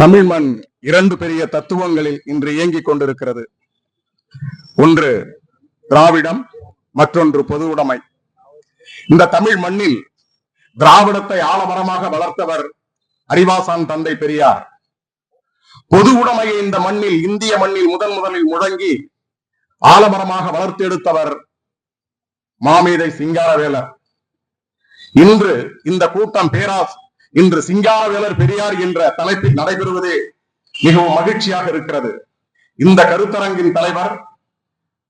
தமிழ் மண் இரண்டு பெரிய தத்துவங்களில் இன்று இயங்கிக் கொண்டிருக்கிறது. ஒன்று திராவிடம் மற்றொன்று பொது உடைமை. இந்த தமிழ் மண்ணில் திராவிடத்தை ஆலமரமாக வளர்த்தவர் அறிவாசான் தந்தை பெரியார். பொது உடைமையை இந்த மண்ணில் இந்திய மண்ணில் முதன் முதலில் முழங்கி ஆலமரமாக வளர்த்தெடுத்தவர் மாமேதை சிங்காரவேலர். இன்று இந்த கூட்டம் பேராஸ் இன்று சிங்காரவேலர் பெரியார் என்ற தலைப்பில் நடைபெறுவதே மிகவும் மகிழ்ச்சியாக இருக்கிறது. இந்த கருத்தரங்கின் தலைவர்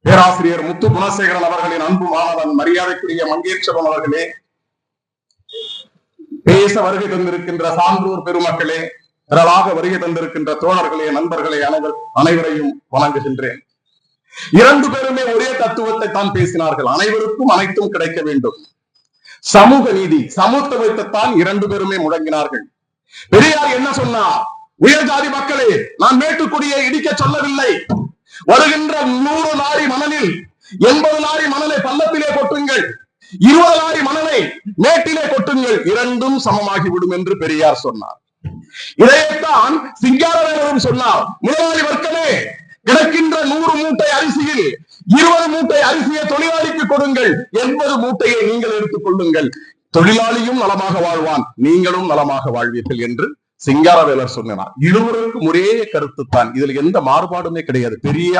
பேராசிரியர் முத்து குணசேகரன் அவர்களின் அன்பு மாணவன் மரியாதைக்குரிய மங்கேற்றவன் அவர்களே பேச வருகை தந்திருக்கின்ற சான்றோர் பெருமக்களே திரளாக வருகை தந்திருக்கின்ற தோழர்களே நண்பர்களே அனைவர் அனைவரையும் வணங்குகின்றேன். இரண்டு பேருமே ஒரே தத்துவத்தை தான் பேசினார்கள். அனைவருக்கும் அனைத்தும் கிடைக்க வேண்டும். சமூக நீதி சமத்துவத்தைத்தான் இரண்டு பேருமே முழங்கினார்கள். பெரியார் என்ன சொன்னார்? உயர் ஜாதி மக்களே நான் மேட்டுக்குடியை இடிக்க சொல்லவில்லை. வருகின்ற நூறு லாரி மணலில் எண்பது லாரி மணலை பள்ளத்திலே கொட்டுங்கள். இருபது லாரி மணலை மேட்டிலே கொட்டுங்கள். இரண்டும் சமமாகி விடும் என்று பெரியார் சொன்னார். இதையத்தான் சிங்காரவேலரும் சொன்னார். முதலாளி வர்க்கமே கிடக்கின்ற நூறு மூட்டை அரிசியில் இருபது மூட்டை அரிசியை தொழிலாளிக்கு கொடுங்கள். எண்பது மூட்டையை நீங்கள் எடுத்துக் கொள்ளுங்கள். தொழிலாளியும் நலமாக வாழ்வான். நீங்களும் நலமாக வாழ்வீர்கள் என்று சிங்காரவேலர் சொன்னார் இருவருக்கும் ஒரே கருத்து தான் இதுல எந்த மாறுபாடுமே கிடையாது. பெரிய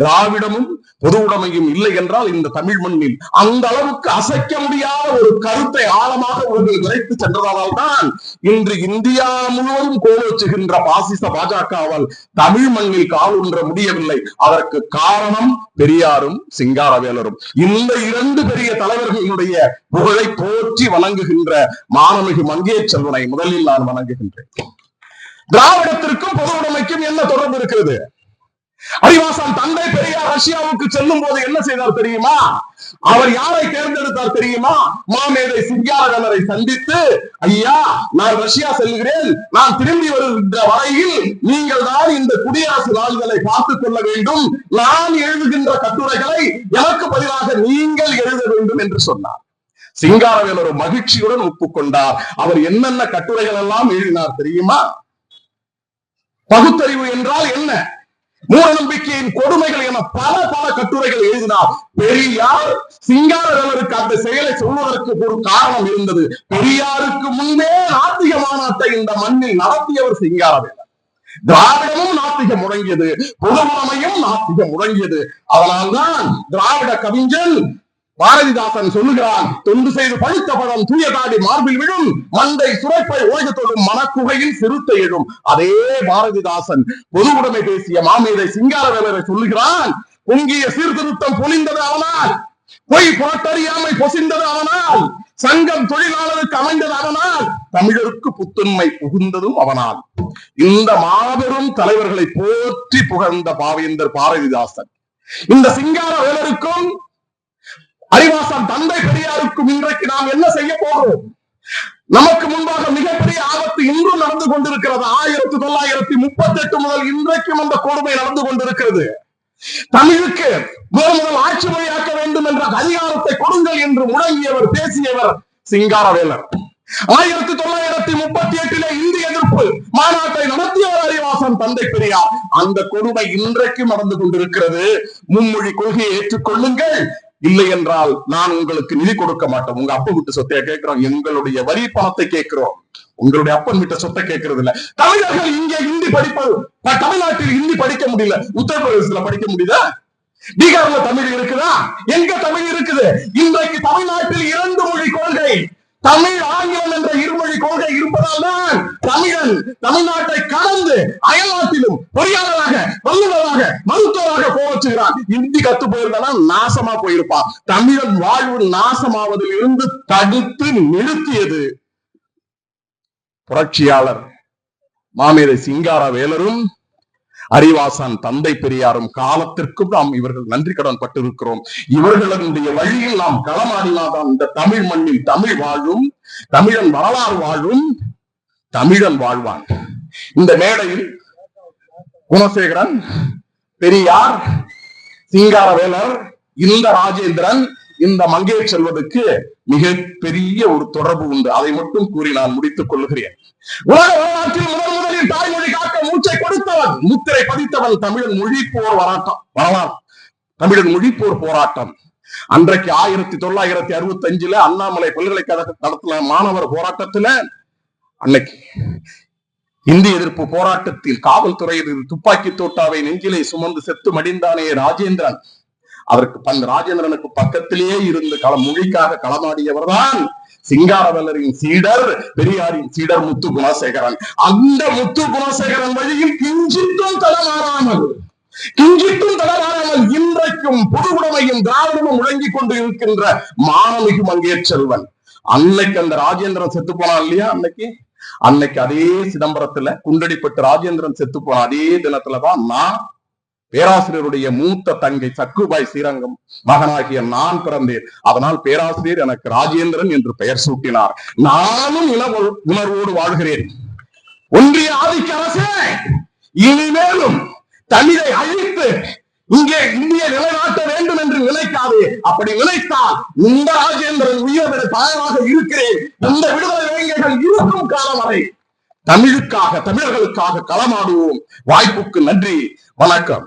திராவிடமும் பொது உடைமையும் இல்லை என்றால் இந்த தமிழ் மண்ணில் அந்த அளவுக்கு அசைக்க முடியாத ஒரு கருத்தை ஆழமாக அவர்கள் விரைத்து சென்றதால் தான் இன்று இந்தியா முழுவதும் கோலோச்சுகின்ற பாசிச பாஜகவால் தமிழ் மண்ணில் காலுன்ற முடியவில்லை. அதற்கு காரணம் பெரியாரும் சிங்காரவேலரும். இந்த இரண்டு பெரிய தலைவர்களுடைய புகழை போற்றி வணங்குகின்ற மாணமிகு மங்கே செல்வனை முதலில் நான் வணங்குகின்றேன். திராவிடத்திற்கும் பொது உடைமைக்கும் என்ன தொடர்பு இருக்கிறது? அறிவாசான் தந்தை பெரியார் ரஷ்யாவுக்கு செல்லும் போது என்ன செய்தார் தெரியுமா? அவர் யாரை தேர்ந்தெடுத்தார் தெரியுமா? மாமேதை சிங்காரவேலரை சந்தித்து ஐயா நான் ரஷ்யா செல்கிறேன். நான் திரும்பி வருகின்ற வரையில் நீங்கள் தான் இந்த குடியரசு நாள்களை பார்த்துக் கொள்ள வேண்டும். நான் எழுதுகின்ற கட்டுரைகளை எனக்கு பதிலாக நீங்கள் எழுத வேண்டும் என்று சொன்னார். சிங்காரவேலர் மகிழ்ச்சியுடன் ஒப்புக்கொண்டார். அவர் என்னென்ன கட்டுரைகள் எல்லாம் எழுதினார் தெரியுமா? பகுத்தறிவு என்றால் என்ன? மூட நம்பிக்கையின் கொடுமைகள் என பல பல கட்டுரைகள் எழுதினார். பெரியார் சிங்காரவேலருக்கு அந்த செயலை சொல்வதற்கு ஒரு காரணம் இருந்தது. பெரியாருக்கு முன்பே நாத்திக மாநாட்டை இந்த மண்ணில் நடத்தியவர் சிங்காரவேலர். திராவிடமும் நாத்திகம் முழங்கியது பொதுமுறைமையும் நாத்திகம் முழங்கியது அதனால்தான் திராவிட கவிஞன் பாரதிதாசன் சொல்லுகிறான் தொண்டு செய்து பழுத்த படம் தூய தாடி மார்பில் விழும் மந்தை சுரைப்பை ஓய்வு தொடும் மனக்குகையில் சிறுத்தை எழும். அதே பாரதிதாசன் பொது உடைமை பேசிய மாமேதை சிங்காரவேலரை சொல்லுகிறான் பொங்கிய சீர்திருத்தம் பொழிந்தது அவனால் பொய் புரட்டறியாமை பொசிந்தது அவனால் சங்கம் தொழிலாளருக்கு அமைந்தது அவனால் தமிழருக்கு புத்துண்மை புகுந்ததும் அவனால். இந்த மாபெரும் தலைவர்களை போற்றி புகழ்ந்த பாவேந்தர் பாரதிதாசன். இந்த சிங்கார வேலருக்கும் அறிவாசம் தந்தை பெரியாருக்கும் இன்றைக்கு நாம் என்ன செய்ய போகிறோம்? நமக்கு முன்பாக மிகப்பெரிய ஆபத்து இன்றும் நடந்து கொண்டிருக்கிறது. ஆயிரத்தி தொள்ளாயிரத்தி முப்பத்தி எட்டு முதல் இன்றைக்கும் அந்த கொடுமை நடந்து கொண்டிருக்கிறது. தமிழுக்கு முதல் முதல் ஆட்சி மொழியாக்க வேண்டும் என்ற அதிகாரத்தை கொடுங்கள் என்று முழங்கியவர் பேசியவர் சிங்காரவேலர். ஆயிரத்தி தொள்ளாயிரத்தி முப்பத்தி எட்டிலே இந்திய எதிர்ப்பு மாநாட்டை நடத்தியவர் அறிவாசன் தந்தை பெரியார். அந்த கொடுமை இன்றைக்கும் நடந்து கொண்டிருக்கிறது. மும்மொழி கொள்கையை ஏற்றுக்கொள்ளுங்கள். இல்லை என்றால் நான் உங்களுக்கு நிதி கொடுக்க மாட்டோம். உங்க அப்பா விட்டு சொத்தைய கேட்கிறோம். எங்களுடைய வரி பணத்தை கேட்கிறோம். உங்களுடைய அப்பன் விட்ட சொத்தை கேட்கறது இல்ல தமிழர்கள் இங்கே ஹிந்தி படிப்பது நான் தமிழ்நாட்டில் ஹிந்தி படிக்க முடியல. உத்தரப்பிரதேசத்துல படிக்க முடியுதா? பீகார்ல தமிழ் இருக்குதா? எங்க தமிழ் இருக்குது? இன்றைக்கு தமிழ்நாட்டில் இரண்டு மொழி கொள்கை. தமிழ் ஆங்கிலம் என்ற இருமொழி கொள்கை இருப்பதால் தான் தமிழன் தமிழ்நாட்டை கடந்து அயல்நாட்டிலும் பொறியாளராக வல்லுநராக மருத்துவராக போச்சுகிறான் இந்தி கத்து போயிருந்தா நாசமா போயிருப்பான். தமிழன் வாழ்வு நாசமாவதில் இருந்து தடுத்து நிறுத்தியது. புரட்சியாளர் மாமேதை சிங்கார வேலரும் அறிவாசான் தந்தை பெரியாரும் காலத்திற்கும் நாம் இவர்கள் நன்றி கடன் பட்டிருக்கிறோம். இவர்களுடைய வழியில் நாம் களமாடினாதான் இந்த தமிழ் மண்ணில் தமிழ் வாழும் தமிழன் வரலாறு வாழும் தமிழன் வாழ்வான். இந்த மேடையில் குணசேகரன் பெரியார் சிங்காரவேலர் இந்த ராஜேந்திரன் இந்த மங்கை செல்வதற்கு மிக பெரிய ஒரு தொடர்பு உண்டு. அதை மட்டும் கூறி நான் முடித்துக் கொள்கிறேன் உலக வரலாற்றில் முதல் முதலில் தாய்மொழி காக்க மூச்சை கொடுத்தவன். முத்திரை பதித்தவன் தமிழன் மொழி போர் வராட்டம். வரலாறு தமிழன் மொழி போர் போராட்டம். அன்றைக்கு ஆயிரத்தி தொள்ளாயிரத்தி அறுபத்தி அஞ்சுல அண்ணாமலை பல்கலைக்கழக நடத்தின மாணவர் போராட்டத்துல அன்னைக்கு இந்திய எதிர்ப்பு போராட்டத்தில் காவல்துறையில் துப்பாக்கி தோட்டாவை நெஞ்சிலே சுமந்து செத்து மடிந்தானே ராஜேந்திரன். அவருக்கு பன் ராஜேந்திரனுக்கு பக்கத்திலேயே இருந்து களம் மொழிக்காக களமாடியவர்தான் சிங்காரவல்லரின் சீடர் பெரியாரின் சீடர் முத்து குணசேகரன். அந்த முத்து குணசேகரன் வழியில் கிஞ்சித்தும் தடமாறாமல் கிஞ்சிட்டும் தடமாறாமல் இன்றைக்கும் புதுவுடைமையும் திராவிடமும் முழங்கிக் கொண்டு இருக்கின்ற மானமிகு மங்கையர் செல்வன். அன்னைக்கு அந்த ராஜேந்திரன் செத்து போனான் இல்லையா அன்னைக்கு? அன்னைக்கு அதே சிதம்பரத்துல குண்டடிப்பட்டு ராஜேந்திரன் செத்து போன அதே தினத்துலதான் நான் பேராசிரியருடைய மூத்த தங்கை சக்குபாய் ஸ்ரீரங்கம் மகனாகிய நான் பிறந்தேன். அதனால் பேராசிரியர் எனக்கு ராஜேந்திரன் என்று பெயர் சூட்டினார். நானும் இன உணர்வோடு வாழ்கிறேன். ஒன்றிய ஆதிக்க அரசே இனிமேலும் தமிழை அழித்து இங்கே இந்திய நிலைநாட்ட வேண்டும் என்று நினைக்காதே. அப்படி நினைத்தால் இந்த ராஜேந்திரன் உயிரை தாயமாக இருக்கிறேன். இந்த விடுதலை வேங்கைகள் இருக்கும் காலம் வரை தமிழுக்காக தமிழர்களுக்காக களமாடுவோம். வாய்ப்புக்கு நன்றி. வணக்கம்.